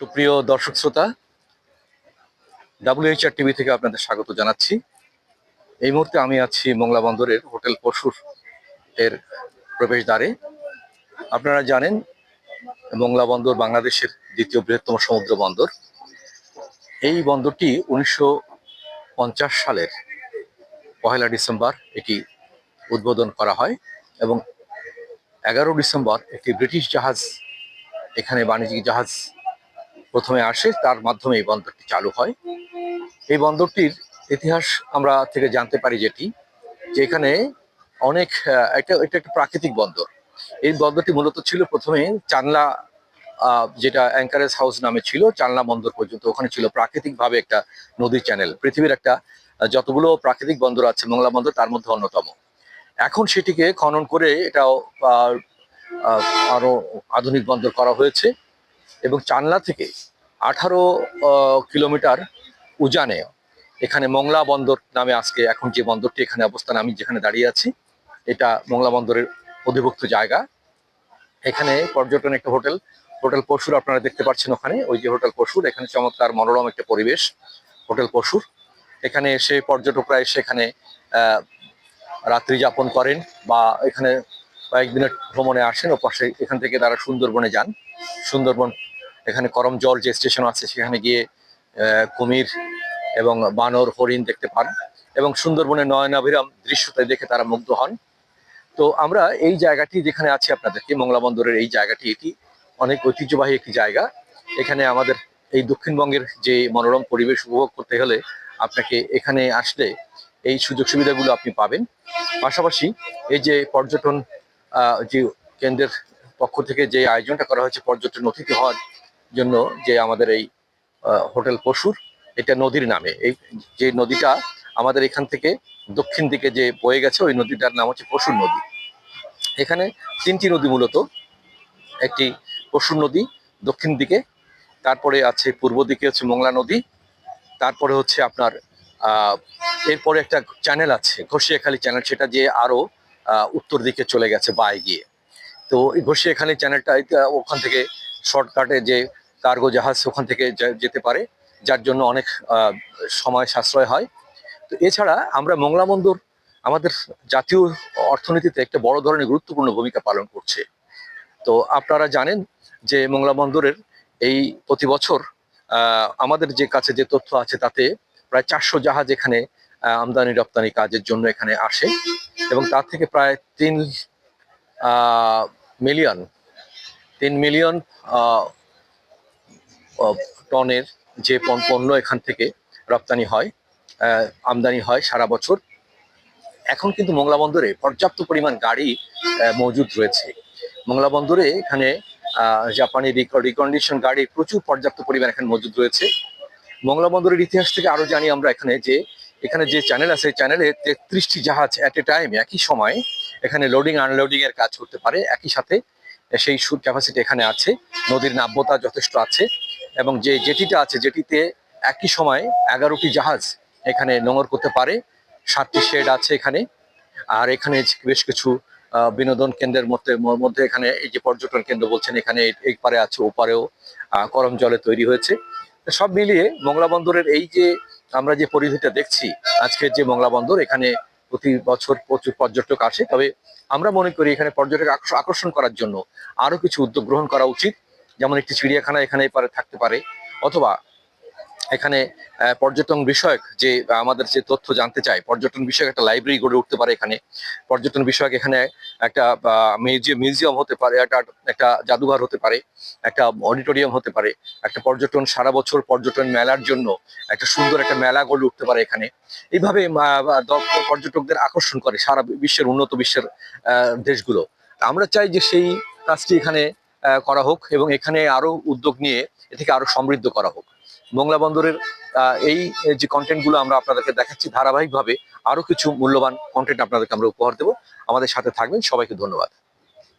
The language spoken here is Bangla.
সুপ্রিয় দর্শক শ্রোতা ডাব্লিউএইচআর টিভি থেকে আপনাদের স্বাগত জানাচ্ছি। এই মুহূর্তে আমি আছি মোংলা বন্দরের হোটেল পশুর এর প্রবেশদ্বারে। আপনারা জানেন, মোংলা বন্দর বাংলাদেশের দ্বিতীয় বৃহত্তম সমুদ্র বন্দর। এই বন্দরটি উনিশশো পঞ্চাশ সালের পহেলা ডিসেম্বর এটি উদ্বোধন করা হয় এবং এগারো ডিসেম্বর একটি ব্রিটিশ জাহাজ, এখানে বাণিজ্যিক জাহাজ প্রথমে আসে তার মাধ্যমে এই বন্দরটি চালু হয়। এই বন্দরটির ইতিহাস আমরা থেকে জানতে পারি যেটি যে এখানে অনেক এটা এটা একটা প্রাকৃতিক বন্দর। এই বন্দরটি মূলত ছিল প্রথমে চানলা যেটা অ্যাঙ্কারেজ হাউস নামে ছিল চালনা বন্দর পর্যন্ত। ওখানে ছিল প্রাকৃতিকভাবে একটা নদীর চ্যানেল। পৃথিবীর একটা যতগুলো প্রাকৃতিক বন্দর আছে মংলা বন্দর তার মধ্যে অন্যতম। এখন সেটিকে খনন করে এটাও আহ, আহ, আরও আধুনিক বন্দর করা হয়েছে। এবং চানলা থেকে আঠারো কিলোমিটার উজানে, এখানে মংলা বন্দর নামে আজকে এখন যে বন্দরটি এখানে অবস্থান, আমি যেখানে দাঁড়িয়ে আছি, এটা মংলা বন্দরের অধিভুক্ত জায়গা। এখানে পর্যটন একটা হোটেল হোটেল পশুর আপনারা দেখতে পাচ্ছেন ওখানে, ওই যে হোটেল পশুর, এখানে চমৎকার মনোরম একটা পরিবেশ, হোটেল পশুর। এখানে এসে পর্যটকরা এসে এখানে রাত্রি যাপন করেন বা এখানে কয়েকদিনের ভ্রমণে আসেন, ও পাশে এখান থেকে তারা সুন্দরবনে যান। সুন্দরবন, এখানে করম জল যে স্টেশন আছে, সেখানে গিয়ে কুমির এবং বানর, হরিণ দেখতে পান এবং সুন্দরবনের নয়নাভিরাম দৃশ্যটা দেখে তারা মুগ্ধ হন। তো আমরা এই জায়গাটি যেখানে আছি আপনাদেরকে, মংলা বন্দরের এই জায়গাটি, এটি অনেক ঐতিহ্যবাহী একটি জায়গা। এখানে আমাদের এই দক্ষিণবঙ্গের যে মনোরম পরিবেশ উপভোগ করতে হলে আপনাকে এখানে আসলে এই সুযোগ সুবিধাগুলো আপনি পাবেন। পাশাপাশি এই যে পর্যটন যে কেন্দ্রের পক্ষ থেকে যে আয়োজনটা করা হয়েছে পর্যটন অতিথি হওয়ার জন্য যে আমাদের এই হোটেল পশুর এটা নদীর নামে। এই যে নদীটা আমাদের এখান থেকে দক্ষিণ দিকে যে বয়ে গেছে ওই নদীটার নাম হচ্ছে পশুর নদী। এখানে তিনটি নদী মূলত। একটি পশুর নদী দক্ষিণ দিকে তারপরে আছে পূর্ব দিকে হচ্ছে মোংলা নদী তারপরে হচ্ছে আপনার এরপরে একটা চ্যানেল আছে ঘষিয়াখালী চ্যানেল সেটা যে আরও আহ, উত্তর দিকে চলে গেছে বা গিয়ে। তো এই এখানে চ্যানেলটা ওখান থেকে শর্টকাটে যে কার্গো জাহাজ ওখান থেকে যেতে পারে, যার জন্য অনেক সময় সাশ্রয় হয়। তো এছাড়া আমরা মংলা বন্দর আমাদের জাতীয় অর্থনীতিতে একটা বড় ধরনের গুরুত্বপূর্ণ ভূমিকা পালন করছে। তো আপনারা জানেন যে মংলা বন্দরের এই প্রতি বছর আমাদের যে কাছে যে তথ্য আছে তাতে প্রায় চারশো জাহাজ এখানে আমদানি রপ্তানি কাজের জন্য এখানে আসে। এবং তার থেকে প্রায় তিন মিলিয়ন তিন মিলিয়ন টনের যে পণ- পণ্য এখান থেকে রপ্তানি হয় আমদানি হয় সারা বছর। এখন কিন্তু মোংলা বন্দরে পর্যাপ্ত পরিমাণ গাড়ি মজুদ রয়েছে। মোংলা বন্দরে এখানে জাপানি রিকন্ডিশন গাড়ি প্রচুর পর্যাপ্ত পরিমাণ এখানে মজুদ রয়েছে। মংলা বন্দরের ইতিহাস থেকে আরও জানি আমরা এখানে যে এখানে যে চ্যানেল আছে চ্যানেলে তেত্রিশটি জাহাজ অ্যাট এ টাইম একই সময় এখানে লোডিং আনলোডিং এর কাজ করতে পারে। একই সাথে সেই সুট ক্যাপাসিটি এখানে আছে, নদীর নাব্যতা যথেষ্ট আছে এবং যে জেটিটা আছে জেটিতে একই সময় এগারোটি জাহাজ এখানে নোঙর করতে পারে। সাতটি শেড আছে এখানে। আর এখানে বেশ কিছু বিনোদন কেন্দ্রের মধ্যে মধ্যে এখানে এই যে পর্যটন কেন্দ্র বলছেন, এখানে এই- পারে আছে, ওপারেও করম জলে তৈরি হয়েছে। সব মিলিয়ে মংলা বন্দরের এই যে আমরা যে পরিধিটা দেখছি, আজকের যে মংলা বন্দর, এখানে প্রতি বছর প্রচুর পর্যটক আসে। তবে আমরা মনে করি এখানে পর্যটক আকর্ষণ করার জন্য আরও কিছু উদ্যোগ গ্রহণ করা উচিত। যেমন একটি চিড়িয়াখানা এখানে পারে থাকতে পারে, অথবা এখানে পর্যটন বিষয়ক যে আমাদের যে তথ্য জানতে চাই, পর্যটন বিষয়ক একটা লাইব্রেরি গড়ে উঠতে পারে এখানে। পর্যটন বিষয়ক এখানে একটা মিউজিয়াম মিউজিয়াম হতে পারে, একটা একটা জাদুঘর হতে পারে, একটা অডিটোরিয়াম হতে পারে, একটা পর্যটন, সারা বছর পর্যটন মেলার জন্য একটা সুন্দর একটা মেলা গড়ে উঠতে পারে এখানে। এইভাবে পর্যটকদের আকর্ষণ করে সারা বিশ্বের উন্নত বিশ্বের দেশগুলো। আমরা চাই যে সেই কাজটি এখানে করা হোক এবং এখানে আরও উদ্যোগ নিয়ে এ থেকে আরও সমৃদ্ধ করা হোক। মোংলা বন্দরের এই যে কন্টেন্টগুলো আমরা আপনাদেরকে দেখাচ্ছি ধারাবাহিকভাবে, আরও কিছু মূল্যবান কন্টেন্ট আপনাদেরকে আমরা উপহার দেবো। আমাদের সাথে থাকবেন, সবাইকে ধন্যবাদ।